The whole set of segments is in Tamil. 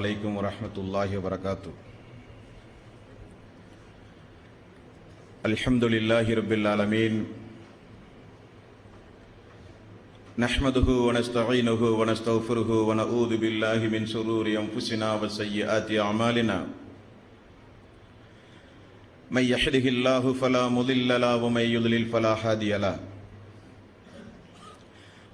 عليكم ورحمة الله وبركاته الحمد لله رب العالمين نحمده ونستعينه ونستغفره ونعوذ بالله من شرور أنفسنا وسيئات أعمالنا من يحده الله فلا مضل له ومن يضلل فلا هادي له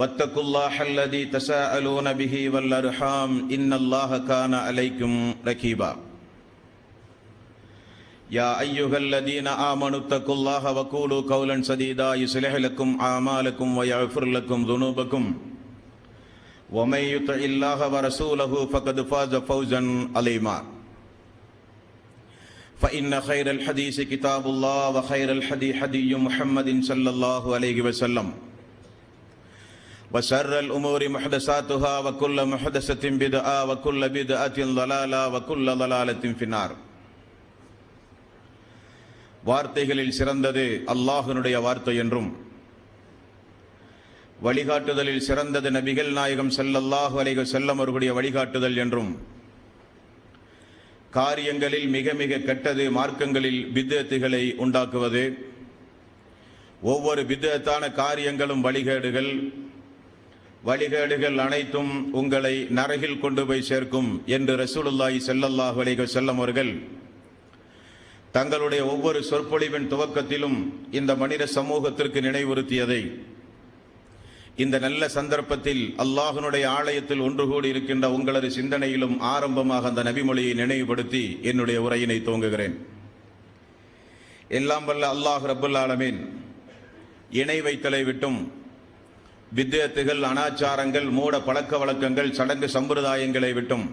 واتقوا الله الذي تساءلون به والأرحام إن الله كان عليكم ركيبا. يا أيها الذين آمنوا اتقوا الله وقولوا قولا سديدا يصلح لكم أعمالكم ويغفر لكم ذنوبكم. ومن يطع الله ورسوله فقد فاز فوزا عظيما. فإن خير الحديث كتاب الله وخير الحديث حدي محمد صلى الله عليه وسلم. وشر الأمور محدثاتها وكل محدثة بدعة وكل بدعة ضلالة وكل ضلالة في النار வார்த்தைகளில் சிறந்தது அல்லாஹனுடைய வார்த்தை என்றும் வழிகாட்டுதலில் சிறந்தது நபிகள் நாயகம் செல்லல்லாஹு அலைக செல்லம் அவர்களுடைய வழிகாட்டுதல் என்றும் காரியங்களில் மிக மிக கெட்டது மார்க்கங்களில் பித்தத்துகளை உண்டாக்குவது ஒவ்வொரு பித்தத்தான காரியங்களும் வழிகேடுகள் வழிகேடுகள் அனைத்தும் உங்களை நரகில் கொண்டு போய் சேர்க்கும் என்று ரசூலுல்லாஹி செல்லல்லாஹ் அலைஹி செல்லம் அவர்கள் தங்களுடைய ஒவ்வொரு சொற்பொழிவின் துவக்கத்திலும் இந்த மனித சமூகத்திற்கு நினைவுறுத்தியதை இந்த நல்ல சந்தர்ப்பத்தில் அல்லாஹனுடைய ஆலயத்தில் ஒன்று கூடி இருக்கின்ற உங்களது சிந்தனையிலும் ஆரம்பமாக அந்த நபிமொழியை நினைவுபடுத்தி என்னுடைய உரையினை துவங்குகிறேன். எல்லாம் வல்ல அல்லாஹ் ரபுல்லாலமீன் இணை வைத்தலை விட்டும் வித்தியத்துகள் அனாச்சாரங்கள் மூட பழக்க வழக்கங்கள் சடங்கு சம்பிரதாயங்களை விட்டும்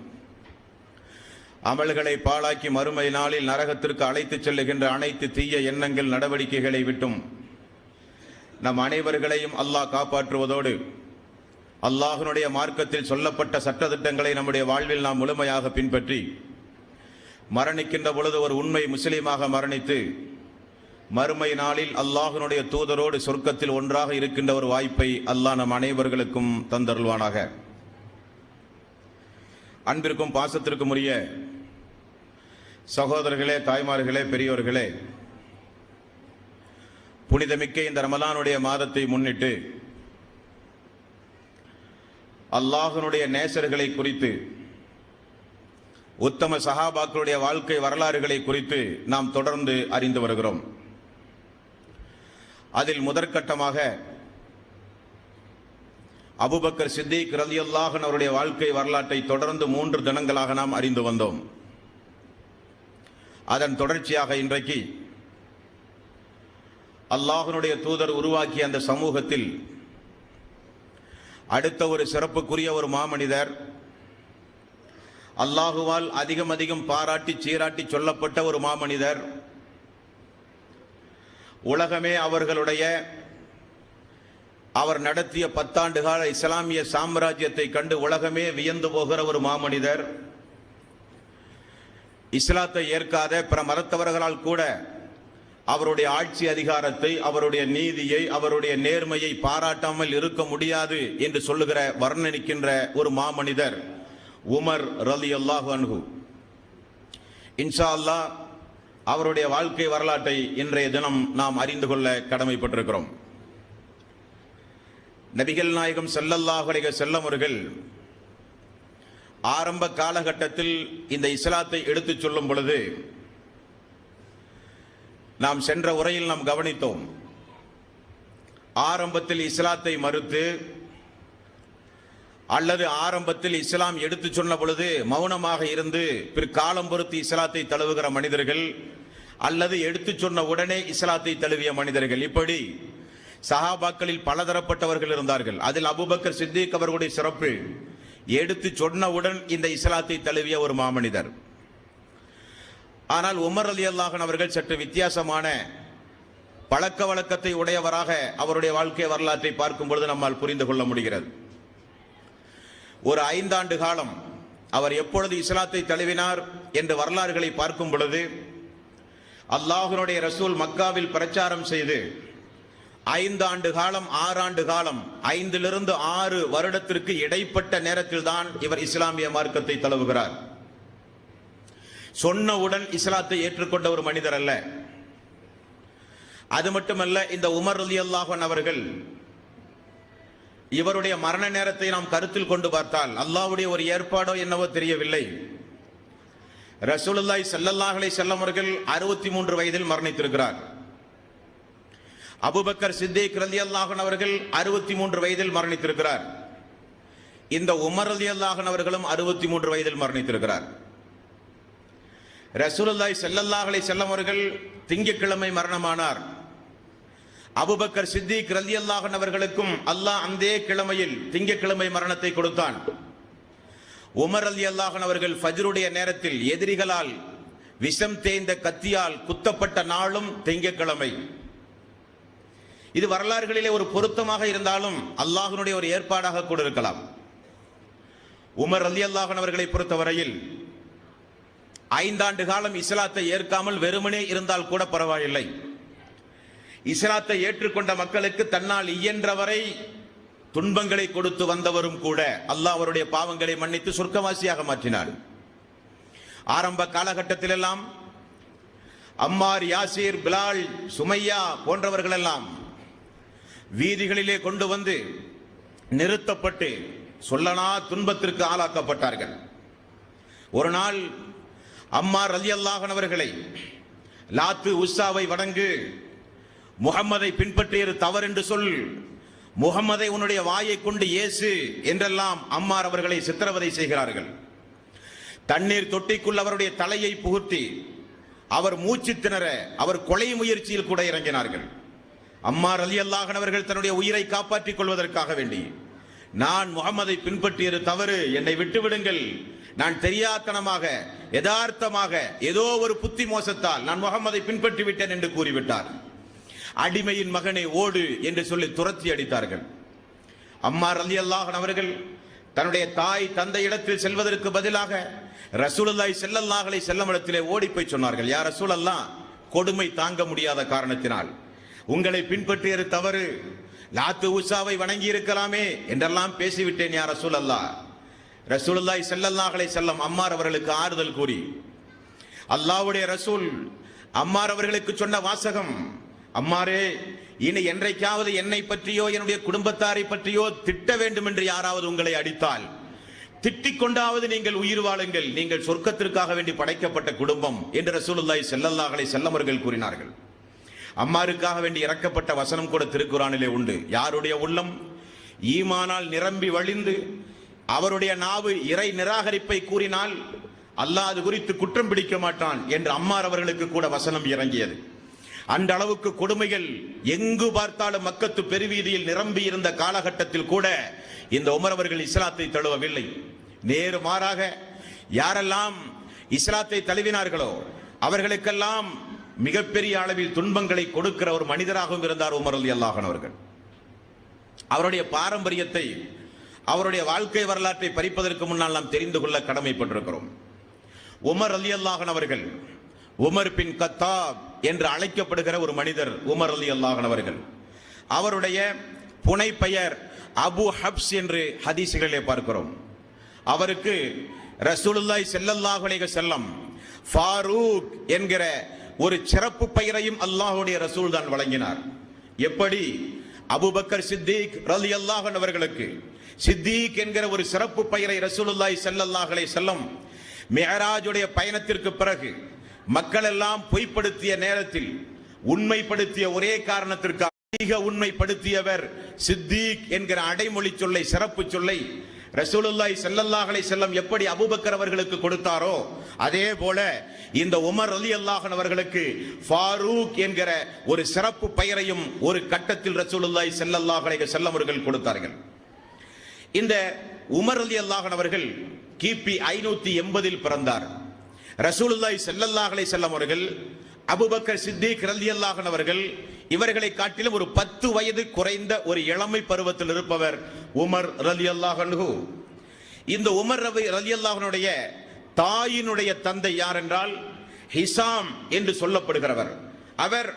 அமல்களை பாழாக்கி மறுமை நாளில் நரகத்திற்கு அழைத்துச் செல்லுகின்ற அனைத்து தீய எண்ணங்கள் நடவடிக்கைகளை விட்டும் நம் அனைவர்களையும் அல்லாஹ் காப்பாற்றுவதோடு அல்லாஹனுடைய மார்க்கத்தில் சொல்லப்பட்ட சட்டத்திட்டங்களை நம்முடைய வாழ்வில் நாம் முழுமையாக பின்பற்றி மரணிக்கின்ற பொழுது ஒரு உண்மை முஸ்லீமாக மரணித்து மறுமை நாளில் அல்லாஹனுடைய தூதரோடு சொர்க்கத்தில் ஒன்றாக இருக்கின்ற ஒரு வாய்ப்பை அல்லாஹ் நம் அனைவர்களுக்கும் தந்தருள்வானாக. அன்பிற்கும் பாசத்திற்கும் உரிய சகோதரர்களே தாய்மார்களே பெரியோர்களே புனிதமிக்க இந்த ரமலானுடைய மாதத்தை முன்னிட்டு அல்லாஹனுடைய நேசர்களை குறித்து உத்தம சஹாபாக்களுடைய வாழ்க்கை வரலாறுகளை குறித்து நாம் தொடர்ந்து அறிந்து வருகிறோம். அதில் முதற்கட்டமாக அபுபக்கர் சித்திக் ரலி அல்லாஹன் அவருடைய வாழ்க்கை வரலாற்றை தொடர்ந்து மூன்று தினங்களாக நாம் அறிந்து வந்தோம். அதன் தொடர்ச்சியாக இன்றைக்கு அல்லாஹனுடைய தூதர் உருவாக்கிய அந்த சமூகத்தில் அடுத்த ஒரு சிறப்புக்குரிய ஒரு மாமனிதர் அல்லாஹுவால் அதிகம் அதிகம் பாராட்டி சீராட்டி சொல்லப்பட்ட ஒரு மாமனிதர் உலகமே அவர்களுடைய அவர் நடத்திய பத்தாண்டு கால இஸ்லாமிய சாம்ராஜ்யத்தை கண்டு உலகமே வியந்து போகிற ஒரு மாமனிதர். இஸ்லாத்தை ஏற்காத பிற மதத்தவர்களால் கூட அவருடைய ஆட்சி அதிகாரத்தை அவருடைய நீதியை அவருடைய நேர்மையை பாராட்டாமல் இருக்க முடியாது என்று சொல்லுகிற வர்ணனிக்கின்ற ஒரு மாமனிதர் உமர் ரலி அல்லாஹு அன்ஹு. இன்ஷா அல்லாஹ் அவருடைய வாழ்க்கை வரலாற்றை இன்றைய தினம் நாம் அறிந்து கொள்ள கடமைப்பட்டிருக்கிறோம். நபிகள் நாயகம் செல்லல்லாஹுடைய செல்லமுருகள் ஆரம்ப காலகட்டத்தில் இந்த இஸ்லாத்தை எடுத்துச் சொல்லும் பொழுது நாம் சென்ற உரையில் நாம் கவனித்தோம். ஆரம்பத்தில் இஸ்லாத்தை மறுத்து அல்லது ஆரம்பத்தில் இஸ்லாம் எடுத்து சொன்ன பொழுது மௌனமாக இருந்து பிற்காலம் பொறுத்து இஸ்லாத்தை தழுவுகிற மனிதர்கள் அல்லது எடுத்து சொன்ன உடனே இஸ்லாத்தை தழுவிய மனிதர்கள். இப்படி சஹாபாக்களில் பலதரப்பட்டவர்கள் இருந்தார்கள். அதில் அபூபக்கர் சித்திக் அவர்களுடைய சிறப்பு எடுத்து சொன்னவுடன் இந்த இஸ்லாத்தை தழுவிய ஒரு மாமனிதர். ஆனால் உமர் அலி அல்லாஹன் அவர்கள் சற்று வித்தியாசமான பழக்க வழக்கத்தை உடையவராக அவருடைய வாழ்க்கை வரலாற்றை பார்க்கும் பொழுது நம்மால் புரிந்து கொள்ள முடிகிறது. ஒரு ஐந்தாண்டு காலம் அவர் எப்பொழுது இஸ்லாத்தை தழுவினார் என்று வரலாறுகளை பார்க்கும் பொழுது அல்லாஹுனுடைய ரசூல் மக்காவில் பிரச்சாரம் செய்து ஐந்தாண்டு காலம் ஆறாண்டு காலம் ஐந்திலிருந்து ஆறு வருடத்திற்கு இடைப்பட்ட நேரத்தில் தான் இவர் இஸ்லாமிய மார்க்கத்தை தழுவுகிறார். சொன்னவுடன் இஸ்லாத்தை ஏற்றுக்கொண்ட ஒரு மனிதர் அல்ல. அது மட்டுமல்ல இந்த உமர் அலி அல்லாஹன் அவர்கள் இவருடைய மரண நேரத்தை நாம் கருத்தில் கொண்டு பார்த்தால் அல்லாவுடைய ஒரு ஏற்பாடோ என்னவோ தெரியவில்லை. ரசூலுல்லாய் செல்லல்லாஹலை செல்லம் அவர்கள் அறுபத்தி மூன்று வயதில் மரணித்திருக்கிறார். அபுபக்கர் சித்திக் ரலியல்லாஹு அல்லாஹன் அவர்கள் அறுபத்தி மூன்று வயதில் மரணித்திருக்கிறார். இந்த உமர் அலி அல்லாஹன் அவர்களும் அறுபத்தி மூன்று வயதில் மரணித்திருக்கிறார். ரசூலுல்லாய் செல்லல்லாஹலை செல்லம் அவர்கள் திங்கட்கிழமை மரணமானார். அபுபக்கர் சித்திக் ரலி அல்லாஹன் அவர்களுக்கும் அல்லாஹ் அந்த கிழமையில் திங்கட்கிழமை மரணத்தை கொடுத்தான். உமர் அலி அல்லாஹன் அவர்கள் ஃபஜ்ருடைய நேரத்தில் எதிரிகளால் விஷம் தேய்ந்த கத்தியால் குத்தப்பட்ட நாளும் திங்கக்கிழமை இது வரலாறுகளிலே ஒரு பொருத்தமாக இருந்தாலும் அல்லாஹனுடைய ஒரு ஏற்பாடாக கூட இருக்கலாம். உமர் அலி அல்லாஹன் அவர்களை பொறுத்தவரையில் ஐந்தாண்டு காலம் இஸ்லாத்தை ஏற்காமல் வெறுமனே இருந்தால் கூட பரவாயில்லை. இஸ்லாத்தை ஏற்றுக்கொண்ட மக்களுக்கு தன்னால் இயன்றவரை துன்பங்களை கொடுத்து வந்தவரும் கூட அல்லாஹ் அவருடைய பாவங்களை மன்னித்து சொர்க்கவாசியாக மாற்றினார். ஆரம்ப காலகட்டத்தில் எல்லாம் அம்மார் யாசீர் பிலால் சுமையா போன்றவர்கள் எல்லாம் வீதிகளிலே கொண்டு வந்து நிறுத்தப்பட்டு சொல்லனா துன்பத்திற்கு ஆளாக்கப்பட்டார்கள். ஒரு நாள் அம்மார் அலி அல்லாஹன் அவர்களை லாத்து உஸ்ஸாவை வணங்கு முகம்மதை பின்பற்றியது தவறு என்று சொல் முகம்மதை உன்னுடைய வாயை கொண்டு இயேசு என்றெல்லாம் அம்மார் அவர்களை சித்திரவதை செய்கிறார்கள். தண்ணீர் தொட்டிக்குள் அவருடைய தலையை புகுத்தி அவர் மூச்சு திணற அவர் கொலை முயற்சியில் கூட இறங்கினார்கள். அம்மார் அலி அல்லாஹன் அவர்கள் தன்னுடைய உயிரை காப்பாற்றிக் கொள்வதற்காக வேண்டி நான் முகம்மதை பின்பற்றியது தவறு என்னை விட்டுவிடுங்கள். நான் தெரியாத்தனமாக யதார்த்தமாக ஏதோ ஒரு புத்தி மோசத்தால் நான் முகம்மதை பின்பற்றி விட்டேன் என்று கூறிவிட்டார். அடிமையின் மகனை ஓடு என்று சொல்லி துரத்தி அடித்தார்கள். அம்மா அலி அல்லாஹன் அவர்கள் தன்னுடைய தாய் தந்தை இடத்தில் செல்வதற்கு பதிலாக ரசூலல்லாய் செல்லல்லாஹலை செல்லும் இடத்திலே ஓடி போய் சொன்னார்கள். யார் ரசூலல்லாஹ் கொடுமை தாங்க முடியாத காரணத்தினால் உங்களை பின்பற்றியது தவறு லாத்து உஷாவை வணங்கி இருக்கலாமே என்றெல்லாம் பேசிவிட்டேன் யார் ரசூலல்லாஹ். ரசூலுல்லாஹி ஸல்லல்லாஹு அலைஹி செல்லம் அம்மார் அவர்களுக்கு ஆறுதல் கூறி அல்லாவுடைய ரசூல் அம்மார் அவர்களுக்கு சொன்ன வாசகம் அம்மாரே இனி என்றைக்காவது என்னை பற்றியோ என்னுடைய குடும்பத்தாரை பற்றியோ திட்ட வேண்டும் என்று யாராவது உங்களை அடித்தால் திட்டிக் கொண்டாவது நீங்கள் உயிர் வாழுங்கள் நீங்கள் சொர்க்கத்திற்காக வேண்டி படைக்கப்பட்ட குடும்பம் என்று ரசூலுல்லாய் செல்லல்லாஹலை செல்லமர்கள் கூறினார்கள். அம்மாருக்காக வேண்டி இறக்கப்பட்ட வசனம் கூட திருக்குறானிலே உண்டு. யாருடைய உள்ளம் ஈமானால் நிரம்பி வழிந்து அவருடைய நாவு இறை நிராகரிப்பை கூறினால் அல்லாது குறித்து குற்றம் பிடிக்க மாட்டான் என்று அம்மார் அவர்களுக்கு கூட வசனம் இறங்கியது. அந்த அளவுக்கு கொடுமைகள் எங்கு பார்த்தாலும் மக்கத்து பெருவீதியில் நிரம்பி இருந்த காலகட்டத்தில் கூட இந்த உமர் அவர்கள் இஸ்லாத்தை தழுவவில்லை. நேரு மாறாக யாரெல்லாம் இஸ்லாத்தை தழுவினார்களோ அவர்களுக்கெல்லாம் மிகப்பெரிய அளவில் துன்பங்களை கொடுக்கிற ஒரு மனிதராகவும் இருந்தார் உமர் அலி அல்லாஹன் அவர்கள். அவருடைய பாரம்பரியத்தை அவருடைய வாழ்க்கை வரலாற்றை பறிப்பதற்கு முன்னால் நாம் தெரிந்து கொள்ள கடமைப்பட்டிருக்கிறோம். உமர் அலி அல்லாஹன் அவர்கள் உமர் பின் கத்தாப் என்று அழைக்கப்படுகிற ஒரு மனிதர் உமர் அலி அல்லாஹன் அவர்கள். அவருடைய புனை பெயர் அபு ஹப்ஸ் என்று ஹதீசுகளிலே பார்க்கிறோம். அவருக்கு ரசூலுல்லாய் ஸல்லல்லாஹு செல்லம் ஃபாரூக் என்கிற ஒரு சிறப்பு பெயரையும் அல்லாஹுடைய ரசூல் தான் வழங்கினார். எப்படி? அபுபக்கர் சித்திக் ரலி அல்லாஹன் அவர்களுக்கு. சித்திக் என்கிற ஒரு சிறப்பு பெயரை ரசூலுல்லாய் ஸல்லல்லாஹு செல்லம் மெஹராஜுடைய பயணத்திற்கு பிறகு மக்கள் எல்லாம் பொய்ப்படுத்திய நேரத்தில் உண்மைப்படுத்திய ஒரே காரணத்திற்கு அதிக உண்மைப்படுத்தியவர் சித்திக் என்கிற அடைமொழி சொல்லை சிறப்பு சொல்லை ரசூலுல்லாய் செல்லல்லாஹலை செல்லம் எப்படி அபுபக்கர் அவர்களுக்கு கொடுத்தாரோ அதே போல இந்த உமர் அலி அல்லாஹன் அவர்களுக்கு ஃபாரூக் என்கிற ஒரு சிறப்பு பெயரையும் ஒரு கட்டத்தில் ரசூலுல்லாய் செல்லல்லாஹலை செல்லம் அவர்கள் கொடுத்தார்கள். இந்த உமர் அலி அல்லாஹன் அவர்கள் கிபி ஐநூத்தி எண்பதில் பிறந்தார். ரசூலுல்லாய் செல்லல்லாஹலை செல்லம் அவர்கள் அபுபக்கர் சித்திக் ரல்தியல்லாகன் அவர்கள் இவர்களை காட்டிலும் ஒரு பத்து வயது குறைந்த ஒரு இளமை பருவத்தில் இருப்பவர் உமர் ரலியல்லாஹு இந்த உமர் ரவி ரலியல்லாஹனுடைய தாயினுடைய தந்தை யார் என்றால் ஹிசாம் என்று சொல்லப்படுகிறவர். அவர்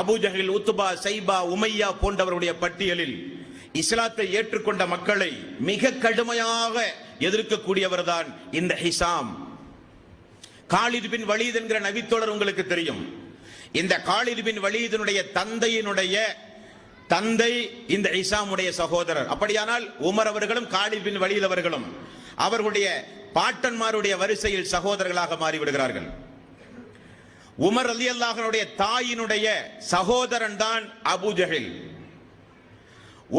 அபுஜஹில் உத்துபா சைபா உமையா போன்றவருடைய பட்டியலில் இஸ்லாத்தை ஏற்றுக்கொண்ட மக்களை மிக கடுமையாக எதிர்க்கக்கூடியவர்தான் இந்த ஹிசாம். காலித் பின் வலீத் என்கிற நபித்தோழர் உங்களுக்கு தெரியும். இந்த காலித் பின் வலீதினுடைய தந்தையினுடைய தந்தை இந்த இசாமுடைய சகோதரர். அப்படியானால் உமர் அவர்களும் காலித் பின் வலீத் அவர்களும் அவர்களுடைய பாட்டன்மாருடைய வரிசையில் சகோதரர்களாக மாறிவிடுகிறார்கள். உமர் அலி அல்லாஹனுடைய தாயினுடைய சகோதரன் தான் அபூஜஹில்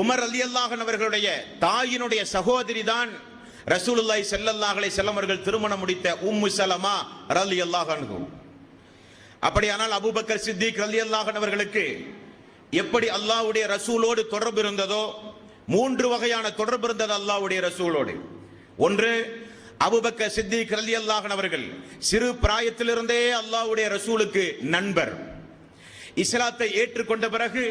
உமர் அலி அல்லாஹன் அவர்களுடைய தாயினுடைய சகோதரி தான் ரசூலுல்லாய் செல்லல்லாஹலை செல்லமர்கள் திருமணம் முடித்த உம்மு சலமா ரலியல்லாஹு அன்ஹு. அப்படியானால் அபுபக்கர் சித்திக் ரலி அன்ஹு அவர்களுக்கு எப்படி அல்லாஹ்வுடைய ரசூலோடு தொடர்பு இருந்ததோ மூன்று வகையான தொடர்பு இருந்தது அல்லாவுடைய ரசூலோடு. ஒன்று அபூபக்கர் சித்திக் ரலி அன்ஹு அவர்கள் சிறு பிராயத்திலிருந்தே அல்லாவுடைய ரசூலுக்கு நண்பர். இஸ்லாத்தை ஏற்றுக்கொண்ட பிறகு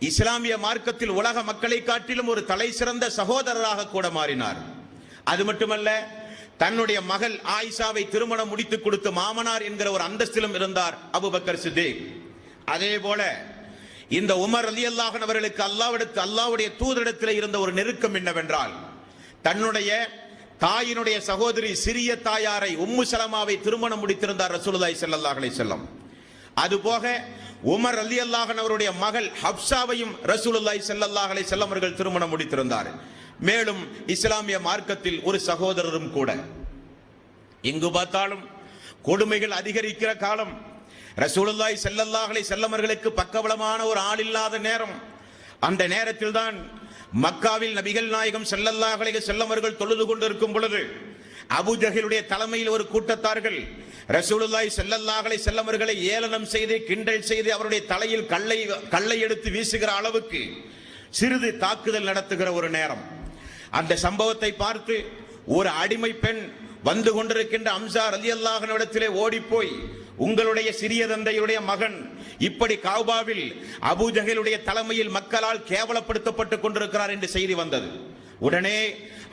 இஸ்லாமிய மார்க்கத்தில் உலக மக்களை காட்டிலும் ஒரு தலை சிறந்த சகோதரராக கூட மாறினார். அது மட்டுமல்ல தன்னுடைய மகள் ஆயிஷாவை திருமணம் முடித்து கொடுத்த மாமனார் என்கிற ஒரு அந்தஸ்திலும் இருந்தார் அபுபக்கர் சித்திக். அதே போல இந்த உமர் அலி அல்லாஹன் அவர்களுக்கு அல்லாவிடத்து அல்லாவுடைய தூதரிடத்தில் இருந்த ஒரு நெருக்கம் என்னவென்றால் தன்னுடைய தாயினுடைய சகோதரி சிறிய தாயாரை உம்மு சலமாவை திருமணம் முடித்திருந்தார் ரசூலுல்லாய் செல்லல்லாஹ் அலைஹி செல்லம் அதுபோக உமர் அலி அல்லாஹன் அவருடைய மகள் ஹப்சாவையும் ரசூலுல்லாய் செல்லல்லாஹ் அலைஹி செல்லம் அவர்கள் திருமணம் முடித்திருந்தார். மேலும் இஸ்லாமிய மார்க்கத்தில் ஒரு சகோதரரும் கூட. எங்கு பார்த்தாலும் கொடுமைகள் அதிகரிக்கிற காலம். ரசூலுல்லாய் செல்லல்லாஹலை செல்லமர்களுக்கு பக்கபலமான ஒரு ஆள் இல்லாத நேரம். அந்த நேரத்தில் தான் மக்காவில் நபிகள் நாயகம் செல்லல்லாஹலை செல்லமர்கள் தொழுது கொண்டிருக்கும் பொழுது அபுஜகிலுடைய தலைமையில் ஒரு கூட்டத்தார்கள் ரசூலுல்லாய் செல்லல்லாஹலை செல்லமர்களை ஏளனம் செய்து கிண்டல் செய்து அவருடைய தலையில் கல்லை கல்லை எடுத்து வீசுகிற அளவுக்கு சிறிது தாக்குதல் நடத்துகிற ஒரு நேரம். அந்த சம்பவத்தை பார்த்து ஒரு அடிமை பெண் வந்து கொண்டிருக்கின்ற அம்சார் அலி அல்லாஹனிடத்திலே ஓடிப்போய் உங்களுடைய சிறிய தந்தையுடைய மகன் இப்படி காபாவில் அபூஜஹலுடைய தலைமையில் மக்களால் கேவலப்படுத்தப்பட்டுக் கொண்டிருக்கிறார் என்று செய்தி வந்தது. உடனே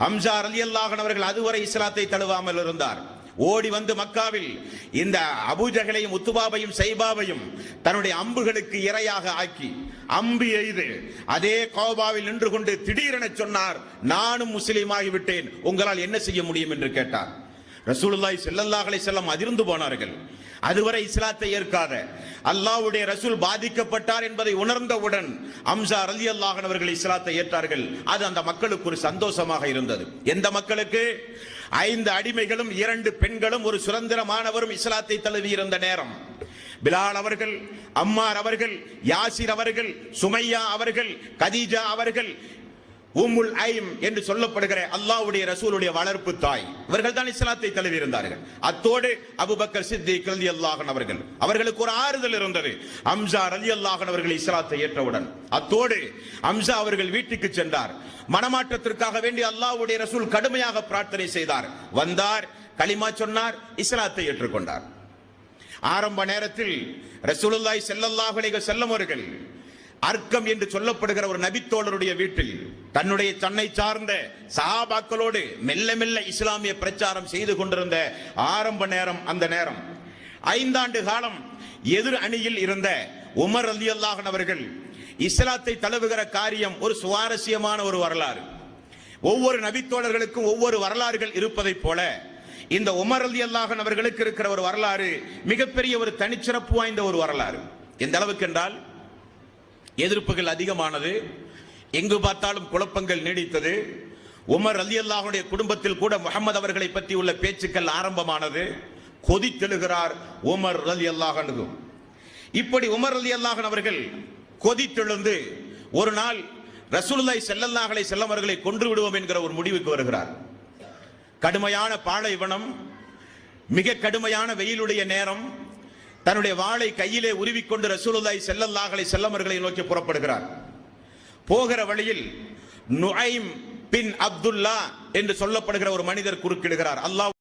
அம்சார் அலி அல்லாஹன் அவர்கள் அதுவரை இஸ்லாத்தை தழுவாமல் இருந்தார். ஓடி வந்து மக்காவில் இந்த அபூஜகளையும் உத்துபாவையும் சைபாவையும் தன்னுடைய அம்புகளுக்கு இரையாக ஆக்கி அம்பு எய்து அதே கோபாவில் நின்று கொண்டு திடீரென சொன்னார் நானும் முஸ்லீமாகி விட்டேன் உங்களால் என்ன செய்ய முடியும்? என்று கேட்டார். ரசூலுல்லாய் செல்லல்லாஹலை செல்லம் அதிர்ந்து போனார்கள். அதுவரை இஸ்லாத்தை ஏற்காத அல்லாஹ்வுடைய ரசூல் பாதிக்கப்பட்டார் என்பதை உணர்ந்தவுடன் அம்சா அலி அல்லாஹன் அவர்கள் இஸ்லாத்தை ஏற்றார்கள். அது அந்த மக்களுக்கு ஒரு சந்தோஷமாக இருந்தது. எந்த மக்களுக்கு? ஐந்து அடிமைகளும் இரண்டு பெண்களும் ஒரு சுதந்திரமானவரும் இஸ்லாத்தை தழுவி இருந்த நேரம். பிலால் அவர்கள் அம்மார் அவர்கள் யாசிர் அவர்கள் சுமையா அவர்கள் கதீஜா அவர்கள் உம்முல் ஐம் என்று சொல்லப்படுகிற அல்லாவுடைய ரசூலுடைய வளர்ப்பு தாய். இவர்கள் தான் இஸ்லாத்தை தழுவி இருந்தார்கள் அத்தோடு அபுபக்கர் சித்திக் ரலி அல்லாஹன் அவர்கள். அவர்களுக்கு ஒரு ஆறுதல் இருந்தது. அம்சா ரலி அல்லாஹன் அவர்கள் இஸ்லாத்தை ஏற்றவுடன். அத்தோடு அம்சா அவர்கள் வீட்டுக்கு சென்றார். மனமாற்றத்திற்காக வேண்டி அல்லாவுடைய ரசூல் கடுமையாக பிரார்த்தனை செய்தார். வந்தார் களிமா சொன்னார் இஸ்லாத்தை ஏற்றுக்கொண்டார். ஆரம்ப நேரத்தில் ரசூலுல்லாய் செல்லல்லாஹ் அலைஹி அவர்கள் அர்க்கம் என்று சொல்லப்படுகிற ஒரு நபித்தோழருடைய வீட்டில் தன்னுடைய தன்னை சார்ந்த சஹாபாக்களோடு மெல்ல மெல்ல இஸ்லாமிய பிரச்சாரம் செய்து கொண்டிருந்த ஆரம்ப நேரம் அந்த நேரம். ஐந்தாண்டு காலம் எதிர் அணியில் இருந்த உமர் அலி அல்லாஹன் அவர்கள் இஸ்லாத்தை தழுவுகிற காரியம் ஒரு சுவாரஸ்யமான ஒரு வரலாறு. ஒவ்வொரு நபித்தோழர்களுக்கும் ஒவ்வொரு வரலாறுகள் இருப்பதைப் போல இந்த உமர் அலி அல்லாஹன் அவர்களுக்கு இருக்கிற ஒரு வரலாறு மிகப்பெரிய ஒரு தனிச்சிறப்பு வாய்ந்த ஒரு வரலாறு. எந்த அளவுக்கு என்றால் எதிர்ப்புகள் அதிகமானது. எங்கு பார்த்தாலும் குழப்பங்கள் நீடித்தது. உமர் அலி அல்லாஹுடைய குடும்பத்தில் கூட முகமது அவர்களை பற்றி உள்ள பேச்சுக்கள் ஆரம்பமானது. கொதித்தெழுகிறார் உமர் அலி அல்லாஹனு இப்படி உமர் அலி அல்லாஹன் அவர்கள் கொதித்தெழுந்து ஒரு நாள் ரசூலுல்லாய் செல்லல்லாஹலை செல்லவர்களை கொன்று விடுவோம் என்கிற ஒரு முடிவுக்கு வருகிறார். கடுமையான பாலைவனம் மிக கடுமையான வெயிலுடைய நேரம் தன்னுடைய வாளை கையிலே உருவிக்கொண்டு ரசூலுல்லாஹி ஸல்லல்லாஹு அலைஹி நோக்கி புறப்படுகிறார். போகிற வழியில் நுஐம் பின் அப்துல்லா என்று சொல்லப்படுகிற ஒரு மனிதர் குறுக்கிடுகிறார். அல்லாஹ்